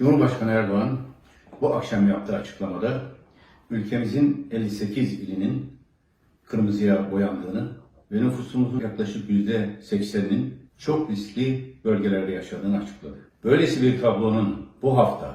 Cumhurbaşkanı Erdoğan bu akşam yaptığı açıklamada ülkemizin 58 ilinin kırmızıya boyandığını ve nüfusumuzun yaklaşık %80'inin çok riskli bölgelerde yaşadığını açıkladı. Böylesi bir tablonun bu hafta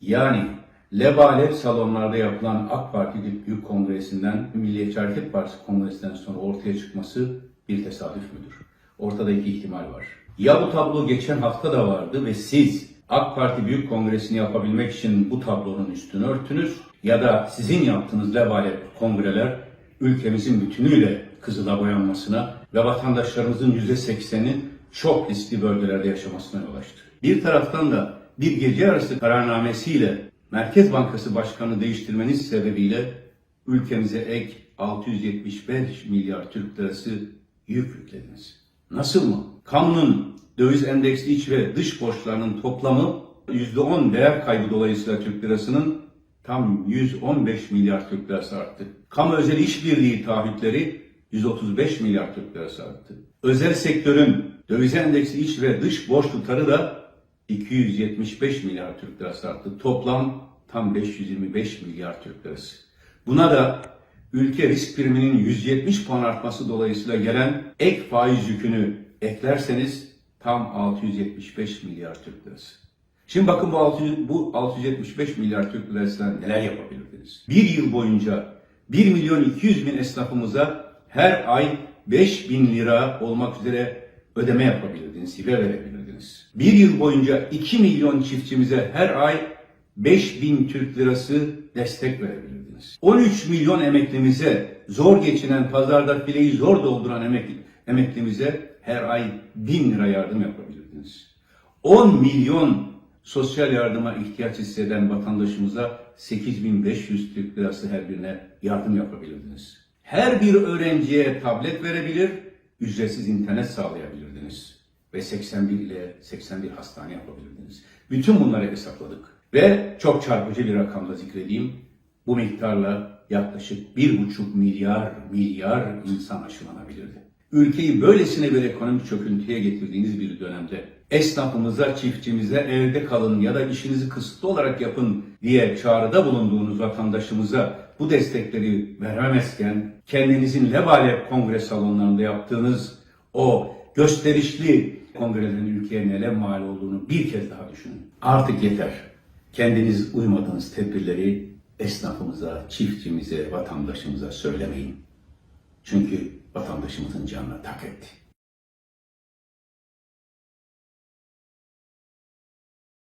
yani lebalep salonlarda yapılan AK Parti Büyük Kongresi'nden Milliyetçi Hareket Partisi Kongresi'nden sonra ortaya çıkması bir tesadüf müdür? Ortada iki ihtimal var. Ya bu tablo geçen hafta da vardı ve siz AK Parti Büyük Kongresi'ni yapabilmek için bu tablonun üstünü örtünüz ya da sizin yaptığınız lebalep kongreler ülkemizin bütünüyle kızıla boyanmasına ve vatandaşlarımızın %80'inin çok riskli bölgelerde yaşamasına yol açtı. Bir taraftan da bir gece yarısı kararnamesiyle Merkez Bankası Başkanı değiştirmeniz sebebiyle ülkemize ek 675 milyar Türk lirası yük yüklediniz. Nasıl mı? Kamunun döviz endeksli iç ve dış borçlarının toplamı %10 değer kaybı dolayısıyla Türk lirasının tam 115 milyar Türk lirası arttı. Kamu özel işbirliği taahhütleri 135 milyar Türk lirası arttı. Özel sektörün döviz endeksli iç ve dış borç tutarı da 275 milyar Türk lirası arttı. Toplam tam 525 milyar Türk lirası. Buna da ülke risk priminin 170 puan artması dolayısıyla gelen ek faiz yükünü eklerseniz tam 675 milyar Türk lirası. Şimdi bakın bu, 600, bu 675 milyar Türk lirasıyla neler yapabilirdiniz? Bir yıl boyunca 1 milyon 200 bin esnafımıza her ay 5 bin lira olmak üzere ödeme yapabilirdiniz, hibe verebilirdiniz. Bir yıl boyunca 2 milyon çiftçimize her ay 5 bin Türk lirası destek verebilirdiniz. 13 milyon emeklimize, zor geçinen, pazarda fileyi zor dolduran emekli, emeklimize her ay 1000 lira yardım yapabilirdiniz. 10 milyon sosyal yardıma ihtiyaç hisseden vatandaşımıza 8500 Türk lirası her birine yardım yapabilirdiniz. Her bir öğrenciye tablet verebilir, ücretsiz internet sağlayabilirdiniz. Ve 81 ile 81 hastane yapabilirdiniz. Bütün bunları hesapladık. Ve çok çarpıcı bir rakamla zikredeyim. Bu miktarla yaklaşık 1,5 milyar milyar insan aşılanabilirdi. Ülkeyi böylesine bir ekonomik çöküntüye getirdiğiniz bir dönemde esnafımıza, çiftçimize evde kalın ya da işinizi kısıtlı olarak yapın diye çağrıda bulunduğunuz vatandaşımıza bu destekleri veremezken kendinizin lebalep kongre salonlarında yaptığınız o gösterişli kongrelerin ülkeye neler mal olduğunu bir kez daha düşünün. Artık yeter. Kendiniz uymadığınız tedbirleri esnafımıza, çiftçimize, vatandaşımıza söylemeyin. Çünkü vatandaşımızın canına tak etti.